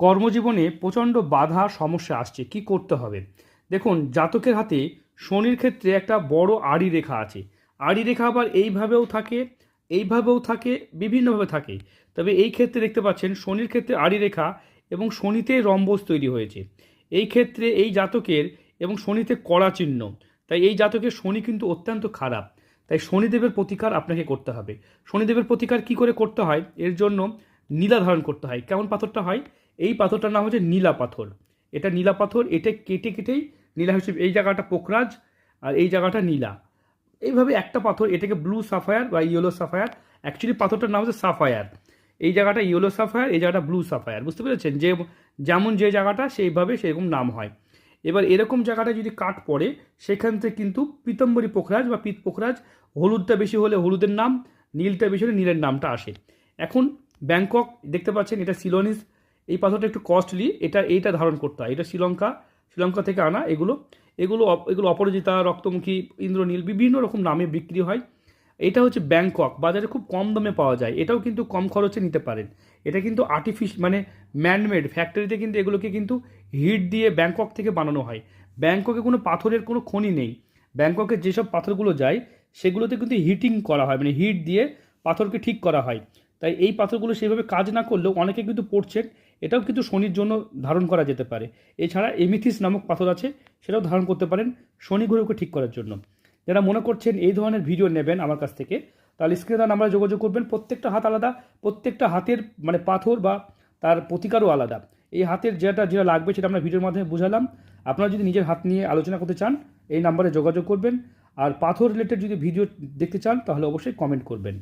কর্মজীবনে প্রচণ্ড বাধা, সমস্যা আসছে। কি করতে হবে? দেখুন, জাতকের হাতে শনির ক্ষেত্রে একটা বড় আড়ি রেখা আছে। আড়ি রেখা আবার এইভাবেও থাকে এইভাবেও থাকে, বিভিন্নভাবে থাকে। তবে এই ক্ষেত্রে দেখতে পাচ্ছেন, শনির ক্ষেত্রে আড়ি রেখা এবং শনিতে রম্বস তৈরি হয়েছে। এই ক্ষেত্রে এই জাতকের এবং শনিতে কড়া চিহ্ন। তাই এই জাতকের শনি কিন্তু অত্যন্ত খারাপ। তাই শনিদেবের প্রতিকার আপনাকে করতে হবে। শনিদেবের প্রতিকার কি করে করতে হয়? এর জন্য নীলা ধারণ করতে হয়। কেমন পাথরটা হয়? এই পাথরটার নাম হচ্ছে নীলা পাথর। এটা নীলা পাথর, এটা কেটে কেটেই নীলা হিসেবে এই জায়গাটা পোকরাজ আর এই জায়গাটা নীলা। এইভাবে একটা পাথর, এটাকে ব্লু সাফায়ার বা ইয়েলো সাফায়ার অ্যাকচুয়ালি পাথরটার নাম হচ্ছে সাফায়ার এই জায়গাটা ইয়েলো সাফায়ার এই জায়গাটা ব্লু সাফায়ার বুঝতে পেরেছেন? যে যেমন যে জায়গাটা, সেইভাবে সেরকম নাম হয়। এবার এরকম জায়গাটা যদি কাট পড়ে, সেখান থেকে কিন্তু পীতম্বরী পোখরাজ বা পিত পোখরাজ, হলুদটা বেশি হলে হলুদের নাম, নীলটা বেশি হলে নীলের নামটা আসে। এখন ব্যাংকক, দেখতে পাচ্ছেন, এটা সিলোনিস এই পাথরটা একটু কস্টলি এটা এইটা ধারণ করতে হয়। এটা শ্রীলঙ্কা শ্রীলঙ্কা থেকে আনা এগুলো। এগুলো এগুলো অপরাজিতা, রক্তমুখী, ইন্দ্রনীল, বিভিন্ন রকম নামে বিক্রি হয়। এটা হচ্ছে ব্যাংকক, বাজারে খুব কম দামে পাওয়া যায়। এটাও কিন্তু কম খরচে নিতে পারেন। এটা কিন্তু আর্টিফিশ মানে ম্যানমেড ফ্যাক্টরিতে কিন্তু এগুলোকে কিন্তু হিট দিয়ে ব্যাংকক থেকে বানানো হয়। ব্যাংককে কোনো পাথরের কোনো খনি নেই। ব্যাংককে যেসব পাথরগুলো যায়, সেগুলোতে কিন্তু হিটিং করা হয় মানে হিট দিয়ে পাথরকে ঠিক করা হয়। তাই এই পাথরগুলো সেইভাবে কাজ না করলেও অনেকে কিন্তু পড়ছেন। এটাও কিন্তু শনির জন্য ধারণ করা যেতে পারে। এছাড়া এমিথিস নামক পাথর আছে, সেটাও ধারণ করতে পারেন শনি গ্রহকে ঠিক করার জন্য। যারা মনে করছেন এই ধরনের ভিডিও নেবেন আমার কাছ থেকে, তাহলে স্ক্রিনে তার নাম্বারে যোগাযোগ করবেন। প্রত্যেকটা হাত আলাদা, প্রত্যেকটা হাতের মানে পাথর বা তার প্রতিকারও আলাদা। এই হাতের যেটা যেটা লাগবে সেটা আমরা ভিডিওর মাধ্যমে বুঝালাম। আপনারা যদি নিজের হাত নিয়ে আলোচনা করতে চান, এই নাম্বারে যোগাযোগ করবেন। আর পাথর রিলেটেড যদি ভিডিও দেখতে চান, তাহলে অবশ্যই কমেন্ট করবেন।